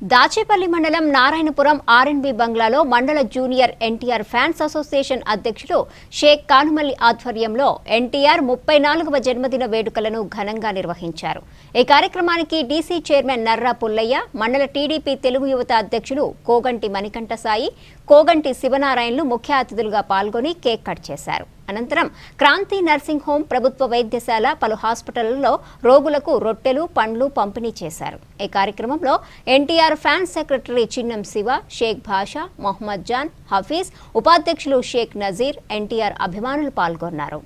దాచేపల్లి మండలం నారాయణపురం ఆర్ఎన్బి బంగ్లాలో మండల జూనియర్ ఎన్టీఆర్ ఫ్యాన్స్ అసోసియేషన్ అధ్యక్షుడు షేక్ కానుమల్లి ఆధ్వర్యంలో ఎన్టీఆర్ ముప్పై నాలుగవ జన్మదిన వేడుకలను ఘనంగా నిర్వహించారు. ఈ కార్యక్రమానికి డీసీ చైర్మన్ నర్రా పుల్లయ్య మండల టీడీపీ తెలుగు యువత అధ్యక్షులు కోగంటి మణికంఠ సాయి కోగంటి శివనారాయణలు ముఖ్య అతిథులుగా పాల్గొని కేక్ కట్ చేశారు. అనంతరం క్రాంతి నర్సింగ్ హోం ప్రభుత్వ వైద్యశాల పలు హాస్పిటళ్ళలో రోగులకు రొట్టెలు పండ్లు పంపిణీ చేశారు. ఈ కార్యక్రమంలో NTR fans secretary Chinnam Siva Shaik Basha Mohammed Jan Hafeez ఉపాధ్యక్షులు షేక్ నజీర్ ఎన్టీఆర్ అభిమానులు పాల్గొన్నారు.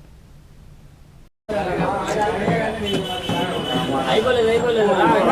అలాంటి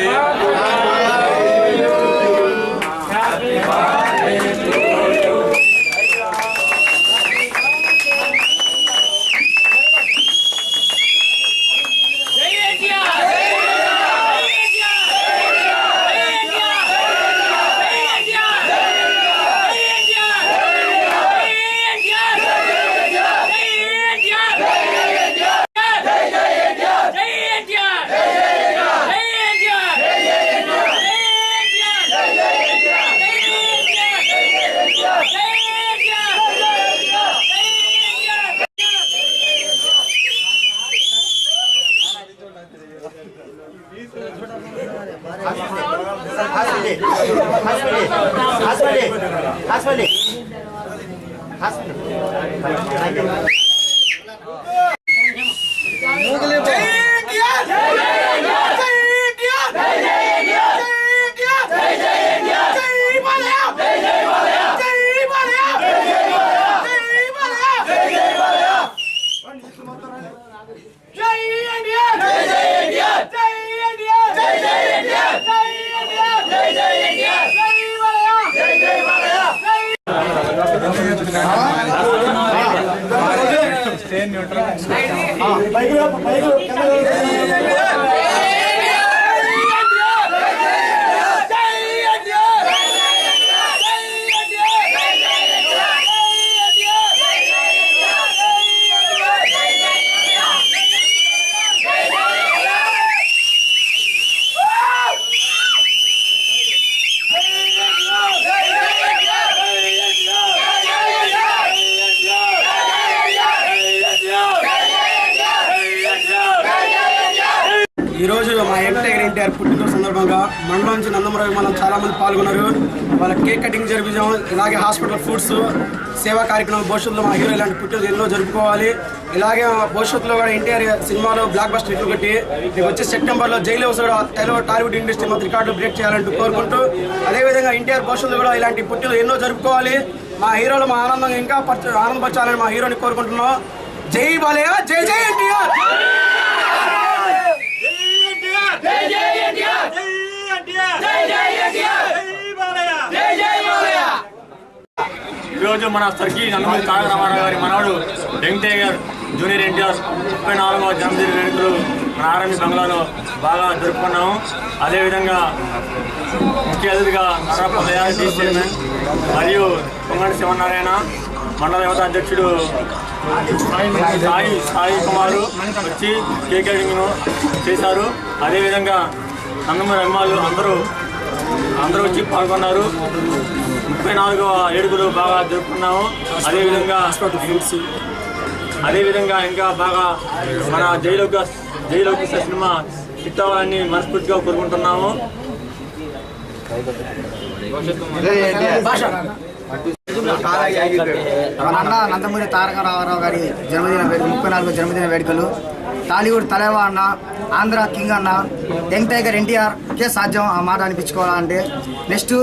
हासली हासली हासली हासली हासली ఈ సందర్భంగా మండలం నుంచి నందమూరి విమానం చాలా మంది పాల్గొన్నారు. వాళ్ళ కేక్ కటింగ్ జరిపించాము ఇలాగే హాస్పిటల్ ఫుడ్స్ సేవా కార్యక్రమం భవిష్యత్తులో మా హీరో ఇలాంటి పుట్టిన ఎన్నో జరుపుకోవాలి. ఇలాగే భవిష్యత్తులో కూడా ఎన్టీఆర్ సినిమాలో బ్లాక్ బస్టర్ ఇట్లు కొట్టి రేపు వచ్చే సెప్టెంబర్లో జైలు కూడా తెలుగు టాలీవుడ్ ఇండస్ట్రీ మొత్తం రికార్డులు బ్రేక్ చేయాలంటూ కోరుకుంటూ అదేవిధంగా ఎన్టీఆర్ భవిష్యత్తులో కూడా ఇలాంటి పుట్టిన ఎన్నో జరుపుకోవాలి. మా హీరోలు మా ఆనందం ఇంకా ఆనందపరచాలని మా హీరోని కోరుకుంటున్నాం. జై బాలయ్య జై జై ఎన్టీఆర్! ఈరోజు మన సర్కి నందమూరి తారక రామారావు గారి మనవడు వెంకటయ్య జూనియర్ ఎన్టీఆర్ ముప్పై నాలుగవ జన్మదిన వేడుకలు మన ఆర్మీ బంగ్లాలో బాగా జరుపుకున్నాము. అదేవిధంగా ముఖ్య అతిథిగా నరపదయ చైర్మన్ మరియు పొంగడి శివనారాయణ మండల యువత అధ్యక్షుడు సాయి సాయి కుమారు వచ్చి కేక్ చేశారు. అదేవిధంగా నందమూరి అభిమానులు అందరూ అందరూ వచ్చి పాల్గొన్నారు. ముప్పై నాలుగవ ఏడుగులు బాగా జరుపుకున్నాము. అదేవిధంగా అదేవిధంగా ఇంకా బాగా మన జైలోక జైలోకి సినిమా హిట్ అవ్వాలని మనస్ఫూర్తిగా కోరుకుంటున్నాము. నందమూరి తారక రామారావు గారి జన్మదిన ముప్పై నాలుగు జన్మదిన వేడుకలు. టాలీవుడ్ తలేవా అన్న ఆంధ్ర కింగ్ అన్న యంగ్ టైగర్ ఎన్టీఆర్ కే సాధ్యం ఆ మాట అనిపించుకోవాలంటే. నెక్స్ట్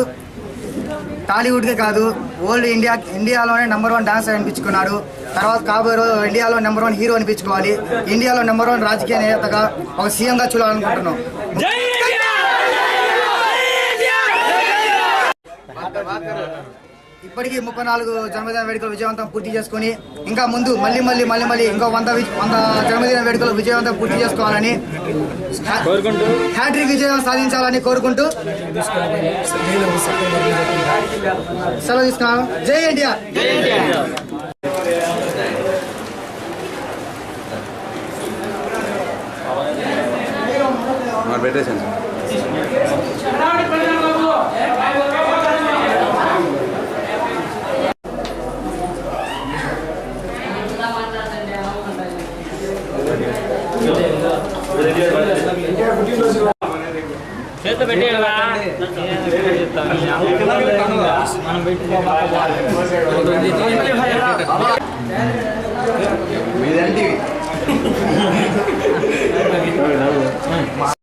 టాలీవుడ్కే కాదు ఓల్డ్ ఇండియా ఇండియాలోనే నెంబర్ వన్ డాన్సర్ అనిపించుకున్నాడు. తర్వాత కాబోయే రోజు ఇండియాలో నెంబర్ వన్ హీరో అనిపించుకోవాలి. ఇండియాలో నెంబర్ వన్ రాజకీయ నేతగా ఒక సీఎంగా చూడాలనుకుంటున్నాం. ఇప్పటికీ ముప్పై నాలుగు జన్మదిన వేడుకలు విజయవంతం పూర్తి చేసుకొని ఇంకా ముందు మళ్ళీ మళ్ళీ మళ్ళీ మళ్ళీ ఇంకో వంద వంద జన్మదిన వేడుకలు విజయవంతం పూర్తి చేసుకోవాలని కోరుకుంటూ. హ్యాట్రిక్ విజయం సాధించాలని కోరుకుంటూ సెలవు తీసుకున్నాను జై మరి పెట్టేసాను సార్ చేత పెట్టేయాలా మనం మీదేంటి